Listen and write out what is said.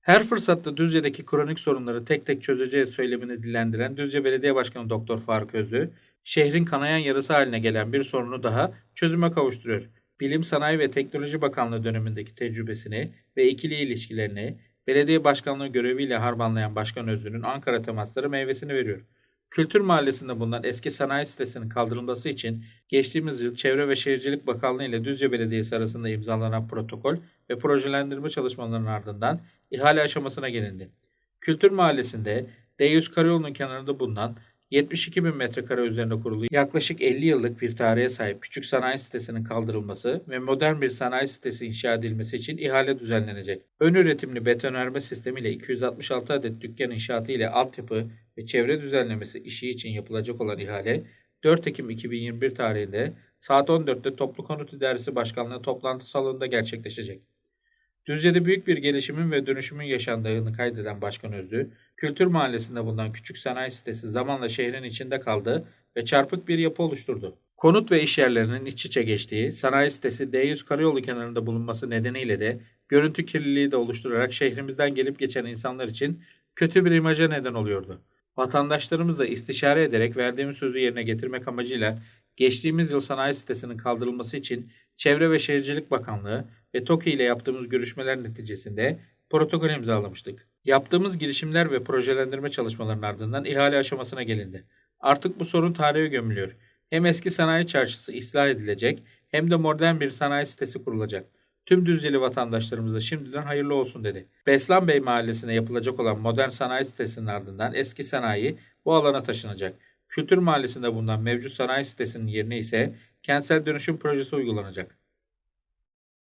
Her fırsatta Düzce'deki kronik sorunları tek tek çözeceğiz söylemini dillendiren Düzce Belediye Başkanı Doktor Faruk Özlü, şehrin kanayan yarası haline gelen bir sorunu daha çözüme kavuşturuyor. Bilim, Sanayi ve Teknoloji Bakanlığı dönemindeki tecrübesini ve ikili ilişkilerini belediye başkanlığı göreviyle harmanlayan Başkan Özlü'nün Ankara temasları meyvesini veriyor. Kültür Mahallesi'nde bulunan eski sanayi sitesinin kaldırılması için geçtiğimiz yıl Çevre ve Şehircilik Bakanlığı ile Düzce Belediyesi arasında imzalanan protokol ve projelendirme çalışmalarının ardından ihale aşamasına gelindi. Kültür Mahallesi'nde D100 Karayolu'nun kenarında bulunan 72 bin metrekare üzerinde kurulu yaklaşık 50 yıllık bir tarihe sahip küçük sanayi sitesinin kaldırılması ve modern bir sanayi sitesi inşa edilmesi için ihale düzenlenecek. Ön üretimli betonarme sistemiyle 266 adet dükkan inşaatı ile altyapı ve çevre düzenlemesi işi için yapılacak olan ihale 4 Ekim 2021 tarihinde saat 14'te Toplu Konut İdaresi Başkanlığı toplantı salonunda gerçekleşecek. Düzce'de büyük bir gelişimin ve dönüşümün yaşandığını kaydeden Başkan Özlü, Kültür Mahallesi'nde bulunan küçük sanayi sitesi zamanla şehrin içinde kaldı ve çarpık bir yapı oluşturdu. Konut ve iş yerlerinin iç içe geçtiği sanayi sitesi D100 karayolu kenarında bulunması nedeniyle de görüntü kirliliği de oluşturarak şehrimizden gelip geçen insanlar için kötü bir imaja neden oluyordu. Vatandaşlarımızla istişare ederek verdiğimiz sözü yerine getirmek amacıyla geçtiğimiz yıl sanayi sitesinin kaldırılması için Çevre ve Şehircilik Bakanlığı ve TOKİ ile yaptığımız görüşmeler neticesinde protokol imzalamıştık. Yaptığımız girişimler ve projelendirme çalışmalarının ardından ihale aşamasına gelindi. Artık bu sorun tarihe gömülüyor. Hem eski sanayi çarşısı ıslah edilecek hem de modern bir sanayi sitesi kurulacak. Tüm Düzceli vatandaşlarımıza şimdiden hayırlı olsun dedi. Beslan Bey mahallesine yapılacak olan modern sanayi sitesinin ardından eski sanayi bu alana taşınacak. Kültür mahallesinde bulunan mevcut sanayi sitesinin yerine ise kentsel dönüşüm projesi uygulanacak.